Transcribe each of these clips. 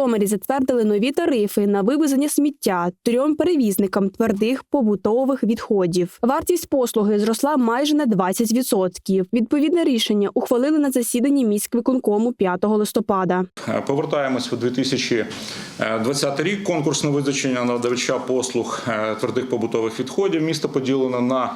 Житомирі затвердили нові тарифи на вивезення сміття трьом перевізникам твердих побутових відходів. Вартість послуги зросла майже на 20%. Відповідне рішення ухвалили на засіданні міськвиконкому 5 листопада. Е, Повертаємось у 2020 рік. Конкурсне визначення надавача послуг е, твердих побутових відходів. Місто поділено на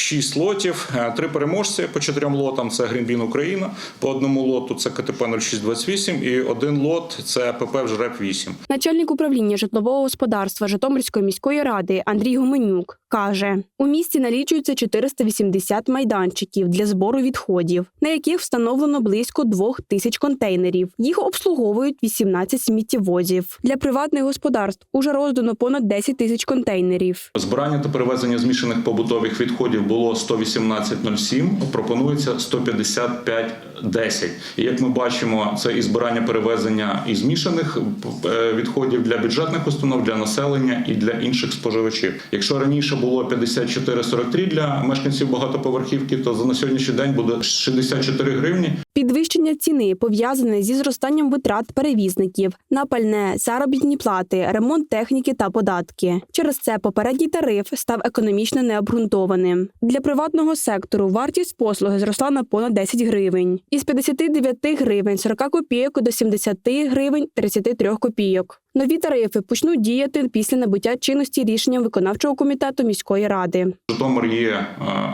6 лотів. Е, Три переможці по чотирьом лотам це Грінбін Україна. По одному лоту це КТП 0628 і один лот це ПП «Жреб 8 Начальник управління житлового господарства Житомирської міської ради Андрій Гуменюк каже: у місті налічується 480 майданчиків для збору відходів, на яких встановлено близько двох тисяч контейнерів. Їх обслуговують 18 сміттєвозів. Для приватних господарств уже роздано понад 10 тисяч контейнерів. Збирання та перевезення змішаних побутових відходів було 118.07, пропонується 155.10. І як ми бачимо, це і збирання перевезення і змішаних е, відходів для бюджетних установ, для населення і для інших споживачів. Якщо раніше було 54.43 для мешканців багатоповерхівки, то на сьогоднішній день буде 64 гривні. Підвищення ціни пов'язане зі зростанням витрат перевізників на пальне, заробітні плати, ремонт техніки та податки. Через це попередній тариф став економічно необґрунтованим. Для приватного сектору вартість послуги зросла на понад 10 гривень із 59 гривень 40 копійок до 70 гривень 33 копійок. Нові тарифи почнуть діяти після набуття чинності рішенням виконавчого комітету міської ради. Житомир є е,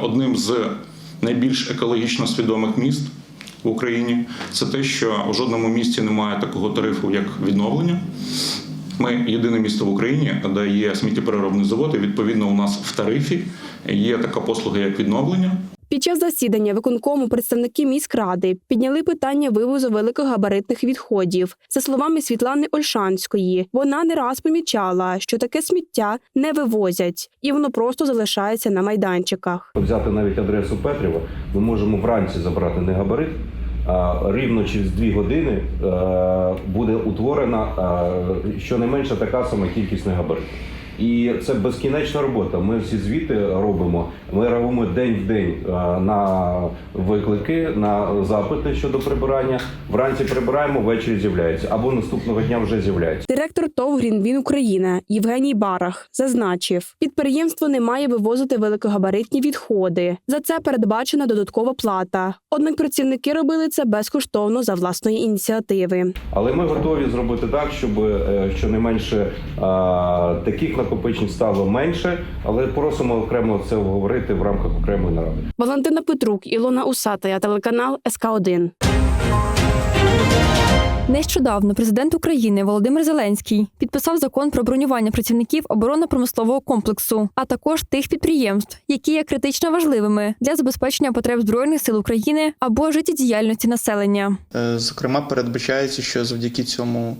одним з найбільш екологічно свідомих міст в Україні. Це те, що у жодному місті немає такого тарифу, як відновлення. Ми єдине місто в Україні, де є сміттєпереробний завод, і відповідно у нас в тарифі є така послуга, як відновлення. Під час засідання виконкому представники міськради підняли питання вивозу великогабаритних відходів. За словами Світлани Ольшанської, вона не раз помічала, що таке сміття не вивозять, і воно просто залишається на майданчиках. Взяти навіть адресу Петрєва, ми можемо вранці забрати не габарит, рівно через дві години е, буде утворена е, щонайменше така сама кількість негабаритів. І це безкінечна робота. Ми всі звіти робимо. Ми робимо день в день е, на виклики, на запити щодо прибирання. Вранці прибираємо, ввечері з'являється або наступного дня вже з'являється. Директор ТОВ «Грінвін Україна Євгеній Барах зазначив, підприємство не має вивозити великогабаритні відходи. За це передбачена додаткова плата. Однак працівники робили це безкоштовно за власної ініціативи. Але ми готові зробити так, щоб е, щонайменше е, таких накопичень стало менше, але просимо окремо це обговорити в рамках окремої наради. Валентина Петрук, Ілона Усатая, телеканал СК 1 Нещодавно президент України Володимир Зеленський підписав закон про бронювання працівників оборонно-промислового комплексу, а також тих підприємств, які є критично важливими для забезпечення потреб збройних сил України або життєдіяльності населення. Е, Зокрема, передбачається, що завдяки цьому,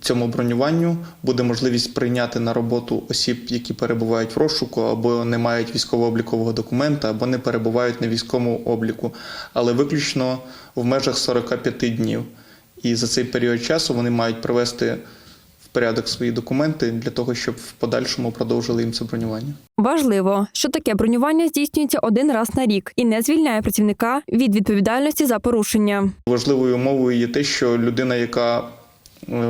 цьому бронюванню буде можливість прийняти на роботу осіб, які перебувають в розшуку, або не мають військово-облікового документа, або не перебувають на військовому обліку, але виключно в межах 45 днів. І за цей період часу вони мають привести в порядок свої документи для того, щоб в подальшому продовжили їм це бронювання. Важливо, що таке бронювання здійснюється один раз на рік і не звільняє працівника від відповідальності за порушення. Важливою умовою є те, що людина, яка е,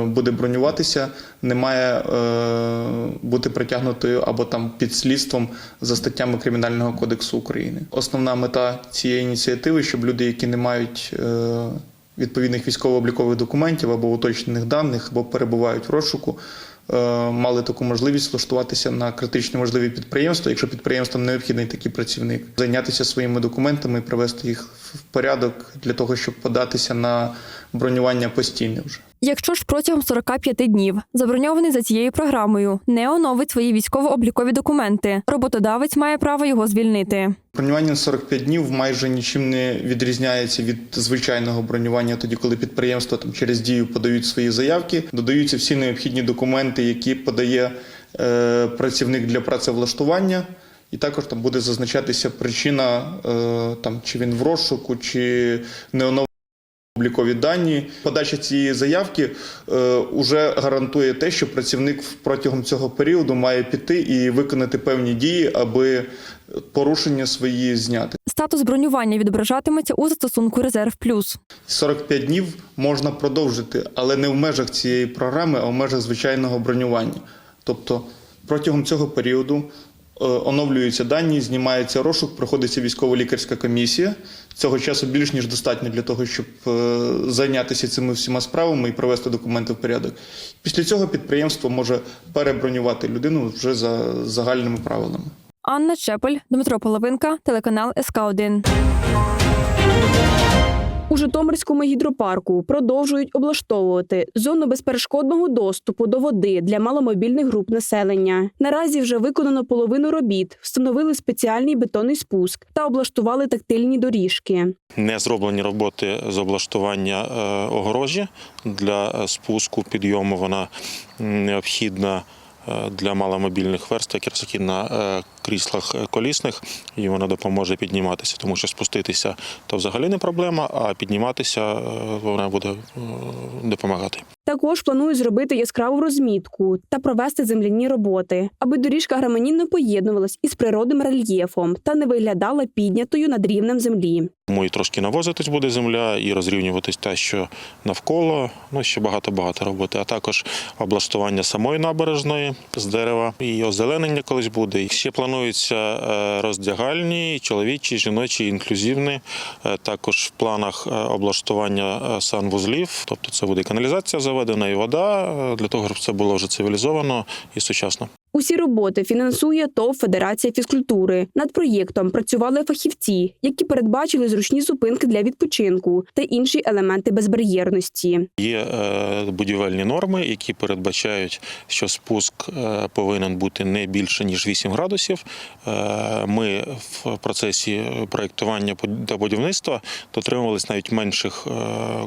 буде бронюватися, не має е, бути притягнутою або там під слідством за статтями Кримінального кодексу України. Основна мета цієї ініціативи, щоб люди, які не мають е, відповідних військово-облікових документів або уточнених даних, або перебувають в розшуку. е, Мали таку можливість влаштуватися на критично важливі підприємства, якщо підприємствам необхідний такий працівник, зайнятися своїми документами і привести їх в порядок для того, щоб податися на бронювання постійне вже. Якщо ж протягом 45 днів заброньований за цією програмою не оновить свої військово-облікові документи, роботодавець має право його звільнити. Бронювання на 45 днів майже нічим не відрізняється від звичайного бронювання, тоді коли підприємства там через дію подають свої заявки, додаються всі необхідні документи, які подає е, працівник для працевлаштування. І також там буде зазначатися причина, е, там чи він в розшуку, чи не оновлений облікові дані. Подача цієї заявки е, уже гарантує те, що працівник протягом цього періоду має піти і виконати певні дії, аби порушення свої зняти. статус бронювання відображатиметься у застосунку Резерв Плюс. 45 днів можна продовжити, але не в межах цієї програми, а в межах звичайного бронювання. Тобто протягом цього періоду е, оновлюються дані, знімається розшук, проходиться військово-лікарська комісія. Цього часу більш ніж достатньо для того, щоб е, зайнятися цими всіма справами і провести документи в порядок. Після цього підприємство може перебронювати людину вже за загальними правилами. Анна Чепель, Дмитро Половинка, телеканал СК 1 У Житомирському гідропарку продовжують облаштовувати зону безперешкодного доступу до води для маломобільних груп населення. Наразі вже виконано половину робіт, встановили спеціальний бетонний спуск та облаштували тактильні доріжки. не зроблені роботи з облаштування е, огорожі для е, спуску підйому. Вона необхідна е, для маломобільних верст, якраз таки на кріслах е, колісних, і вона допоможе підніматися, тому що спуститися то взагалі не проблема, а підніматися е, вона буде е, допомагати. Також планують зробити яскраву розмітку та провести земляні роботи, аби доріжка гармонійно поєднувалась із природним рельєфом та не виглядала піднятою над рівнем землі. Тому і трошки навозитись буде земля, і розрівнюватись те, що навколо. Ну ще багато-багато роботи. А також облаштування самої набережної з дерева і озеленення колись буде. І ще плануються е, роздягальні, чоловічі, жіночі, інклюзивні. Е, Також в планах е, облаштування санвузлів, тобто це буде каналізація заведена, і вода для того, щоб це було вже цивілізовано і сучасно. Усі роботи фінансує ТОВ Федерація фізкультури. Над проєктом працювали фахівці, які передбачили зручні зупинки для відпочинку та інші елементи безбар'єрності. Є е, будівельні норми, які передбачають, що спуск е, повинен бути не більше ніж 8 градусів. Е, Ми в процесі проєктування та будівництва дотримувалися навіть менших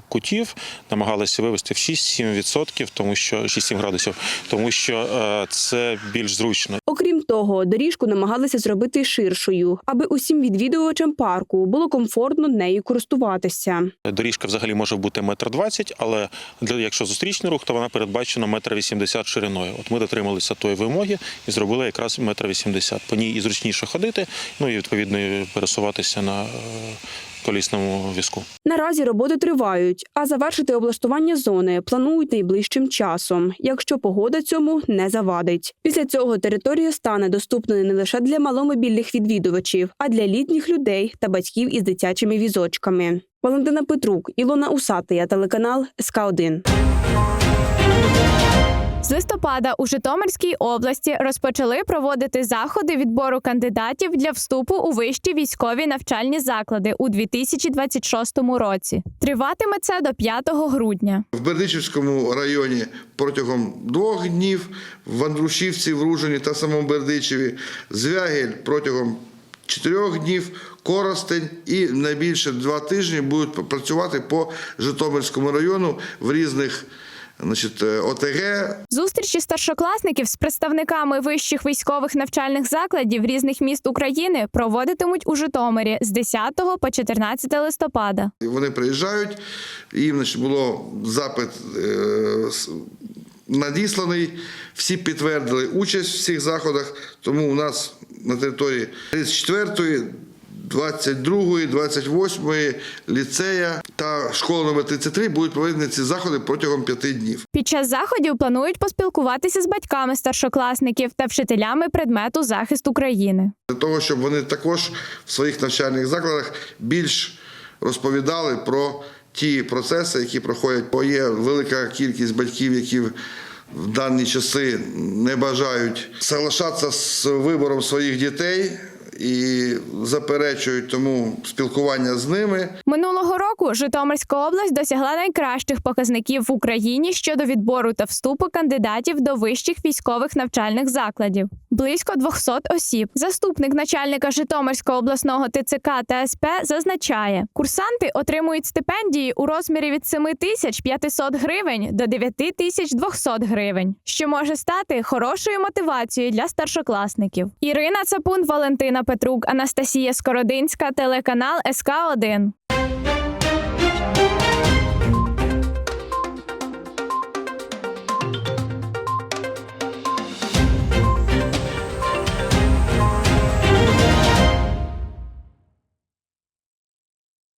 кутів, намагалися вивести в 6-7%, тому що 6-7 градусів, тому що це більш зручно. Окрім того, доріжку намагалися зробити ширшою, аби усім відвідувачам парку було комфортно нею користуватися. Доріжка взагалі може бути метр двадцять, але для якщо зустрічний рух, то вона передбачена метр вісімдесят шириною. От ми дотрималися тої вимоги і зробили якраз метр вісімдесят. По ній і зручніше ходити, ну і відповідно пересуватися на е, колісному візку. Наразі роботи тривають, а завершити облаштування зони планують найближчим часом, якщо погода цьому не завадить. Після цього територія стане доступною не лише для маломобільних відвідувачів, а для літніх людей та батьків із дитячими візочками. Валентина Петрук, Ілона Усатия, телеканал СК 1 З листопада у Житомирській області розпочали проводити заходи відбору кандидатів для вступу у вищі військові навчальні заклади у 2026 році. Триватиме це до 5 грудня. В Бердичівському районі протягом двох днів, в Андрушівці, в Ружині та самому Бердичеві, Звягель протягом чотирьох днів, Коростень і найбільше два тижні будуть працювати по Житомирському району в різних значить, е, ОТГ, Зустрічі старшокласників з представниками вищих військових навчальних закладів різних міст України проводитимуть у Житомирі з 10 по 14 листопада. Вони приїжджають, їм значить, було запит е, надісланий, всі підтвердили участь в цих заходах, тому у нас на території 34-ї, 22-ї, 28-ї ліцея та школа номер 33 будуть проведені ці заходи протягом п'яти днів. Під час заходів планують поспілкуватися з батьками старшокласників та вчителями предмету захист України. Для того, щоб вони також в своїх навчальних закладах більш розповідали про ті процеси, які проходять. Бо є велика кількість батьків, які в дані часи не бажають соглашатися з вибором своїх дітей і заперечують тому спілкування з ними. Минулого року Житомирська область досягла найкращих показників в Україні щодо відбору та вступу кандидатів до вищих військових навчальних закладів. Близько 200 осіб. Заступник начальника Житомирського обласного ТЦК та СП зазначає, курсанти отримують стипендії у розмірі від 7 тисяч 500 гривень до 9 тисяч 200 гривень, що може стати хорошою мотивацією для старшокласників. Ірина Цапун, Валентина Петрук, Анастасія Скородинська, телеканал СК 1